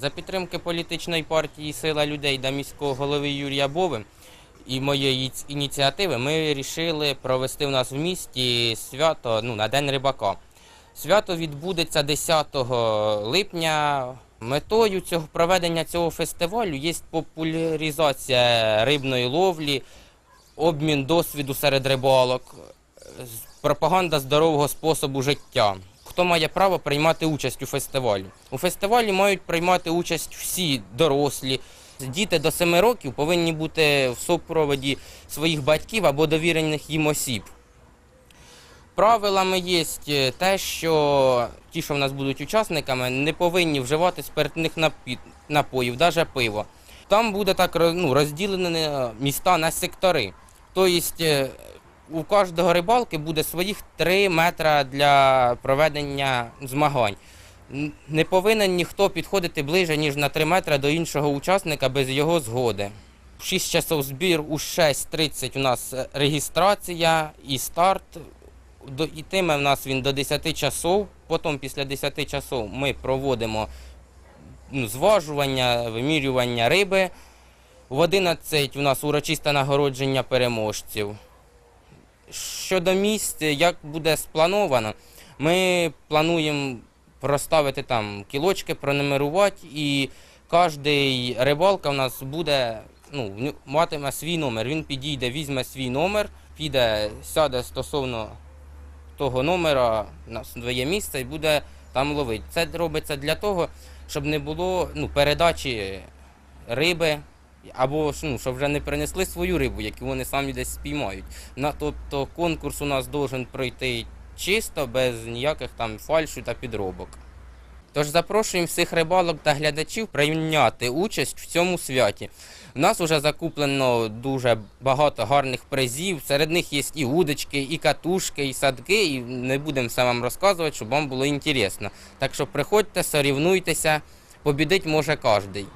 За підтримки політичної партії Сила людей та міського голови Юрія Бови і моєї ініціативи ми вирішили провести в нас в місті свято ну, на День рибака. Свято відбудеться 10 липня. Метою цього проведення цього фестивалю є популяризація рибної ловлі, обмін досвіду серед рибалок, пропаганда здорового способу життя. Хто має право приймати участь у фестивалі? У фестивалі мають приймати участь всі дорослі. Діти до 7 років повинні бути в супроводі своїх батьків або довірених їм осіб. Правилами є те, що ті, що в нас будуть учасниками, не повинні вживати спиртних напоїв, навіть пиво. Там буде так ну, розділені е, міста на сектори. Тобто е, у кожного рибалки буде своїх 3 метри для проведення змагань. Не повинен ніхто підходити ближе, ніж на 3 метри до іншого учасника без його згоди. В 6 часов збір, у 6.30 у нас е, реєстрація і старт. Ітиме в нас він до 10 часов. Потім після 10 часов ми проводимо ну, зважування, вимірювання риби. В 11 у нас урочисте нагородження переможців. Щодо місць, як буде сплановано, ми плануємо проставити там кілочки, пронумерувати, і кожний рибалка у нас буде, ну, матиме свій номер. Він підійде, візьме свій номер, піде, сяде стосовно того номера на своє місце і буде там ловити. Це робиться для того, щоб не було ну, передачі риби, або ну, щоб вже не принесли свою рибу, яку вони самі десь спіймають. На, тобто конкурс у нас должен пройти чисто, без ніяких там фальшу та підробок. Тож запрошуємо всіх рибалок та глядачів прийняти участь в цьому святі. У нас вже закуплено дуже багато гарних призів. Серед них є і удочки, і катушки, і садки. І не будемо все вам розказувати, щоб вам було інтересно. Так що приходьте, сорівнуйтеся, побідить може кожний.